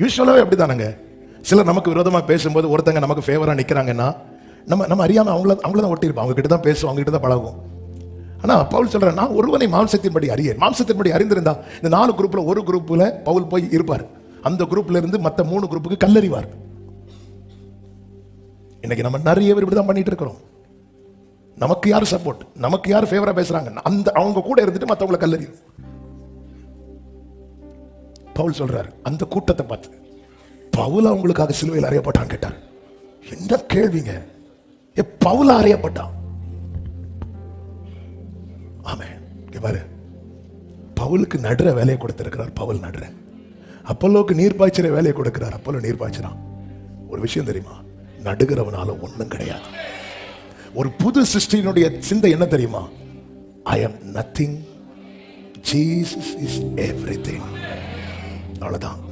யூஸ்வலாகவே அப்படி தானங்க சிலர் நமக்கு விரோதமாக பேசும்போது ஒருத்தங்க நமக்கு ஃபேவராக நிற்கிறாங்கன்னா நம்ம நம்ம அறியாமல் அவங்கள அவங்கள தான் ஒட்டியிருப்போம். அவங்க கிட்ட தான் பேசுவோம் அவங்ககிட்ட தான் பழகும் ஆனால் பவுல் சொல்கிறேன் நான் ஒருவனை மாம்சத்தின்படி அறியேன். மாம்சத்தின்படி அறிந்திருந்தா இந்த நாலு குரூப்பில் ஒரு குரூப்பில் பவுல் போய் இருப்பார். அந்த குரூப்ல இருந்து மற்ற மூணு குரூப்புக்கு கல்லறிவார். இன்னைக்கு நம்ம நிறைய பேர் இப்படி தான் பண்ணிட்டு இருக்கிறோம். நமக்கு யார் சப்போர்ட் நமக்கு யார் ஃபேவராக பேசுறாங்க? அந்த அவங்க கூட இருந்துட்டு மற்றவங்களை கல்லறி பவுல் சொல்றாரு அந்த கூட்டத்தை பார்த்து பவுல் அவங்களுக்காக சிலுவையில் அறியப்பட்டான் கேட்டார். என்ன கேள்விங்க? ஏ பவுல அறியப்பட்டான். ஆமே பாரு பவுலுக்கு நடுற வேலையை கொடுத்திருக்கிறார் பவுல் நடுற. அப்பல்லோக்கு நீர் பாய்ச்சிற வேலையை கொடுக்கிறார் அப்பல்லோ நீர் பாய்ச்சிறான் ஒரு விஷயம் தெரியுமா? நடுகிறவனால ஒண்ணும் கிடையாது. ஒரு புது சிருஷ்டியினுடைய சிந்தை என்ன தெரியுமா? I am nothing Jesus is 玩了当。